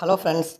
Hello friends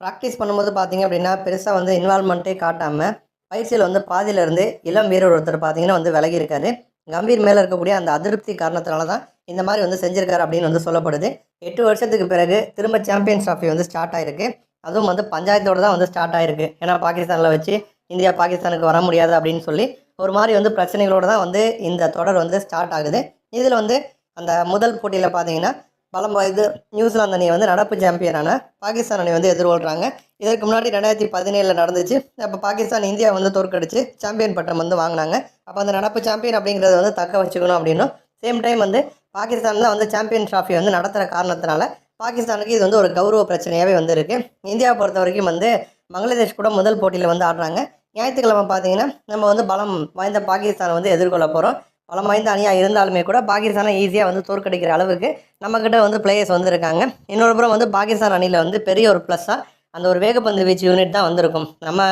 practice பண்ணும்போது பார்த்தீங்க அப்படின்னா பெருசாக வந்து இன்வால்மெண்ட்டே காட்டாமல் பயிற்சியில் வந்து பாதியிலேருந்து இளம் வீரர் ஒருத்தர் பார்த்தீங்கன்னா வந்து விலகி இருக்காரு கம்பீர் மேலே இருக்கக்கூடிய அந்த அதிருப்தி காரணத்தினால தான் இந்த மாதிரி வந்து செஞ்சுருக்காரு அப்படின்னு வந்து சொல்லப்படுது. எட்டு வருஷத்துக்கு பிறகு திரும்ப சாம்பியன்ஸ் ட்ராஃபி வந்து ஸ்டார்ட் ஆயிருக்கு. அதுவும் வந்து பஞ்சாயத்தோடு தான் வந்து ஸ்டார்ட் ஆயிருக்கு. ஏன்னா பாகிஸ்தானில் வச்சு இந்தியா பாகிஸ்தானுக்கு வர முடியாது அப்படின்னு சொல்லி ஒரு மாதிரி வந்து பிரச்சனைகளோடு தான் வந்து இந்த தொடர் வந்து ஸ்டார்ட் ஆகுது. இதில் வந்து அந்த முதல் போட்டியில் பார்த்தீங்கன்னா பலம் இது நியூசிலாந்து அணியை வந்து நடப்பு சாம்பியனான பாகிஸ்தான் அணி வந்து எதிர்கொள்கிறாங்க இதற்கு முன்னாடி ரெண்டாயிரத்தி பதினேழில் நடந்துச்சு. அப்போ பாகிஸ்தான் இந்தியா வந்து தோற்கடிச்சு சாம்பியன் பட்டம் வந்து வாங்கினாங்க. அப்போ அந்த நடப்பு சாம்பியன் அப்படிங்கிறத வந்து தக்க வச்சுக்கணும் அப்படின்னும். சேம் டைம் வந்து பாகிஸ்தான் வந்து சாம்பியன் ட்ராஃபி வந்து நடத்துகிற காரணத்தினால பாகிஸ்தானுக்கு இது வந்து ஒரு கௌரவ பிரச்சனையாகவே வந்து இருக்குது இந்தியாவை பொறுத்த வரைக்கும் வந்து பங்களாதேஷ் கூட முதல் போட்டியில் வந்து ஆடுறாங்க. ஞாயிற்றுக்கிழமை பார்த்தீங்கன்னா நம்ம வந்து பலம் வாய்ந்த பாகிஸ்தானை வந்து எதிர்கொள்ள போகிறோம் பலம் வாய்ந்த அணியாக இருந்தாலுமே கூட பாகிஸ்தானை ஈஸியாக வந்து தோற்கடிக்கிற அளவுக்கு நம்மக்கிட்ட வந்து பிளேயர்ஸ் வந்திருக்காங்க. இன்னொரு புறம் வந்து பாகிஸ்தான் அணியில் வந்து பெரிய ஒரு ப்ளஸ்ஸாக அந்த ஒரு வேகப்பந்து வீச்சு யூனிட் தான் வந்திருக்கும். நம்ம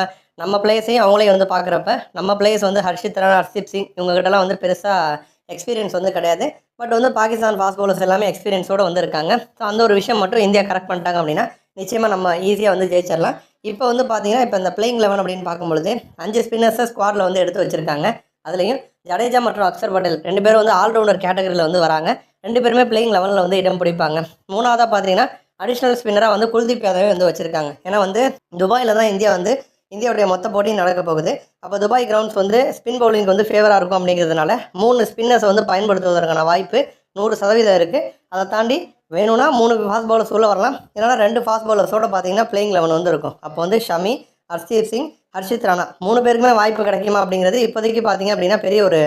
நம்ம பிளேயர்ஸையும் அவங்களையும் வந்து பார்க்குறப்ப நம்ம பிளேயர்ஸ் வந்து ஹர்ஷித் ராணா ஹர்ஷிப் சிங் இவங்ககிட்டலாம் வந்து பெருசாக எக்ஸ்பீரியன்ஸ் வந்து கிடையாது. பட் வந்து பாகிஸ்தான் ஃபாஸ்ட் பவுலர்ஸ் எல்லாமே எக்ஸ்பீரியன்ஸோடு வந்திருக்காங்க. ஸோ அந்த ஒரு விஷயம் மட்டும் இந்தியா கரெக்ட் பண்ணிட்டாங்க அப்படின்னா நிச்சயமாக நம்ம ஈஸியாக வந்து ஜெயிச்சிடலாம். இப்போ வந்து பார்த்தீங்கன்னா இப்போ இந்த பிளேயிங் லெவன் அப்படின்னு பார்க்கும்பொழுது அஞ்சு ஸ்பின்னர்ஸை ஸ்குவாடில் வந்து எடுத்து வச்சுருக்காங்க. அதுலேயும் ஜடேஜா மற்றும் அக்சர் பட்டேல் ரெண்டு பேரும் வந்து ஆல்ரவுண்டர் கேட்டகரியில் வந்து வராங்க. ரெண்டு பேருமே பிளேயிங் லெவலில் வந்து இடம் பிடிப்பாங்க. மூணாவதாக பார்த்தீங்கன்னா அடிஷ்னல் ஸ்பின்னராக வந்து குல்தீப் யாதவே வந்து வச்சுருக்காங்க. ஏன்னா வந்து துபாயில் தான் இந்தியா வந்து இந்தியாவுடைய மொத்த போட்டியும் நடக்க போகுது. அப்போ துபாய் கிரவுண்ட்ஸ் வந்து ஸ்பின் பவுலிங்க்கு வந்து ஃபேவராக இருக்கும் அப்படிங்கிறதுனால மூணு ஸ்பின்னர்ஸை வந்து பயன்படுத்துவதற்கான வாய்ப்பு நூறு சதவீதம் இருக்குது அதை தாண்டி வேணும்னா மூணு ஃபாஸ்ட் பவுலர்ஸ் உள்ள வரலாம். இல்லைனா ரெண்டு ஃபாஸ்ட் பவுலர்ஸோடு பார்த்தீங்கன்னா பிளேயிங் லெவன் வந்து இருக்கும். அப்போ வந்து ஷமி ஹர்ஷீப் சிங் ஹர்ஷித் ராணா மூணு பேருக்குமே வாய்ப்பு கிடைக்குமா அப்படிங்கிறது இப்போதைக்கு பார்த்தீங்க அப்படின்னா பெரிய ஒரு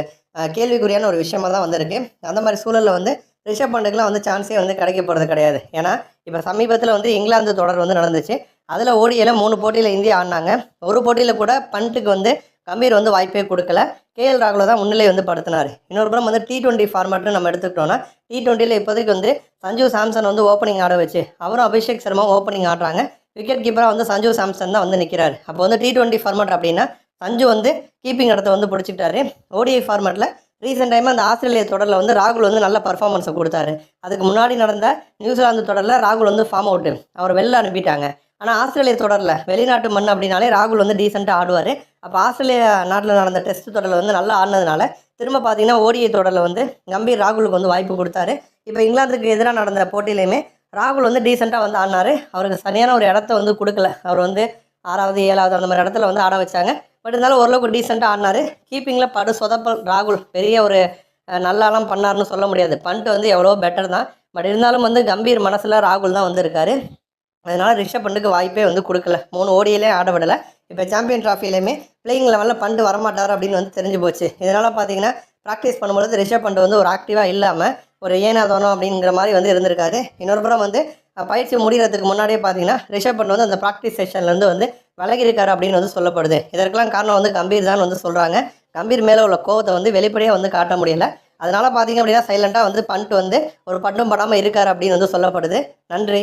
கேள்விக்குறியான ஒரு விஷயமா தான் வந்திருக்கு. அந்த மாதிரி சூழலில் வந்து ரிஷப் பண்டுக்குலாம் வந்து சான்ஸே வந்து கிடைக்க போகிறது கிடையாது. ஏன்னா இப்போ சமீபத்தில் வந்து இங்கிலாந்து தொடர் வந்து நடந்துச்சு. அதில் ஓடியில் மூணு போட்டியில் இந்தியா ஆடினாங்க. ஒரு போட்டியில் கூட பண்ட்டுக்கு வந்து கம்பீர் வந்து வாய்ப்பே கொடுக்கல. கேஎல் ராகுல தான் முன்னிலை வந்து படுத்தினார். இன்னொரு புறம் வந்து டி டுவெண்ட்டி ஃபார்மேட்னு நம்ம எடுத்துக்கிட்டோம்னா டி டுவெண்ட்டியில் இப்போதைக்கு வந்து சஞ்சு சாம்சன் வந்து ஓப்பனிங் ஆட வச்சு அவரும் அபிஷேக் சர்மா ஓப்பனிங் ஆடுறாங்க. விக்கெட் கீப்பராக வந்து சஞ்சு சாம்சன் தான் வந்து நிற்கிறார் அப்போ வந்து டி டுவெண்ட்டி ஃபார்மேட் அப்படின்னா சஞ்சு வந்து கீப்பிங் இடத்த வந்து பிடிச்சிட்டாரு ஓடிஐ ஃபார்மேட்டில் ரீசெண்ட் டைம் அந்த ஆஸ்திரேலிய தொடரில் வந்து ராகுல் வந்து நல்ல பர்ஃபார்மன்ஸை கொடுத்தாரு. அதுக்கு முன்னாடி நடந்த நியூசிலாந்து தொடரில் ராகுல் வந்து ஃபார்ம் அவுட்டு அவர் வெளில அனுப்பிட்டாங்க. ஆனால் ஆஸ்திரேலிய தொடரில் வெளிநாட்டு மண் அப்படின்னாலே ராகுல் வந்து டீசெண்டாக ஆடுவார். அப்போ ஆஸ்திரேலியா நாட்டில் நடந்த டெஸ்ட் தொடரில் வந்து நல்லா ஆடினதுனால திரும்ப பார்த்தீங்கன்னா ஓடிஐ தொடரில் வந்து கம்பீர் ராகுலுக்கு வந்து வாய்ப்பு கொடுத்தாரு. இப்போ இங்கிலாந்துக்கு எதிராக நடந்த போட்டியிலையுமே ராகுல் வந்து டீசெண்டாக வந்து ஆடினார். அவருக்கு சரியான ஒரு இடத்த வந்து கொடுக்கல. அவர் வந்து ஆறாவது ஏழாவது அந்த மாதிரி இடத்துல வந்து ஆட வச்சாங்க. பட் இருந்தாலும் ஓரளவுக்கு டீசெண்டாக ஆடினார். கீப்பிங்கில் படு சொதப்பல் ராகுல். பெரிய ஒரு நல்லாலாம் பண்ணார்னு சொல்ல முடியாது. பண்ட்டு வந்து எவ்வளோ பெட்டர் தான். பட் இருந்தாலும் வந்து கம்பீர் மனசில் ராகுல் தான் வந்திருக்காரு. அதனால் ரிஷப் பண்டுக்கு வாய்ப்பே வந்து கொடுக்கல. மூணு ஓடியிலே ஆட விடலை. இப்போ சாம்பியன் ட்ராஃபிலையுமே பிளேயிங் லெவலில் பண்டு வரமாட்டார் அப்படின்னு வந்து தெரிஞ்சு போச்சு. இதனால் பார்த்தீங்கன்னா ப்ராக்டிஸ் பண்ணும்பொழுது ரிஷப் பண்ட் வந்து ஒரு ஆக்டிவாக இல்லாமல் ஒரு ஏனாதோனம் அப்படிங்கிற மாதிரி வந்து இருந்திருக்காரு இன்னொரு புறம் வந்து பயிற்சி முடிகிறதுக்கு முன்னாடியே பார்த்தீங்கன்னா ரிஷப் பண்ட் வந்து அந்த ப்ராக்டிஸ் செஷன்லேருந்து வந்து விலகிருக்காரு அப்படின்னு வந்து சொல்லப்படுது. இதற்கெல்லாம் காரணம் வந்து கம்பீர் தான் வந்து சொல்கிறாங்க கம்பீர் மேலே உள்ள கோவத்தை வந்து வெளிப்படையாக வந்து காட்ட முடியல. அதனால் பார்த்தீங்க அப்படின்னா சைலண்ட்டாக வந்து பண்ட் வந்து ஒரு பட்டும் படாமல் இருக்கார் அப்படின்னு வந்து சொல்லப்படுது. நன்றி.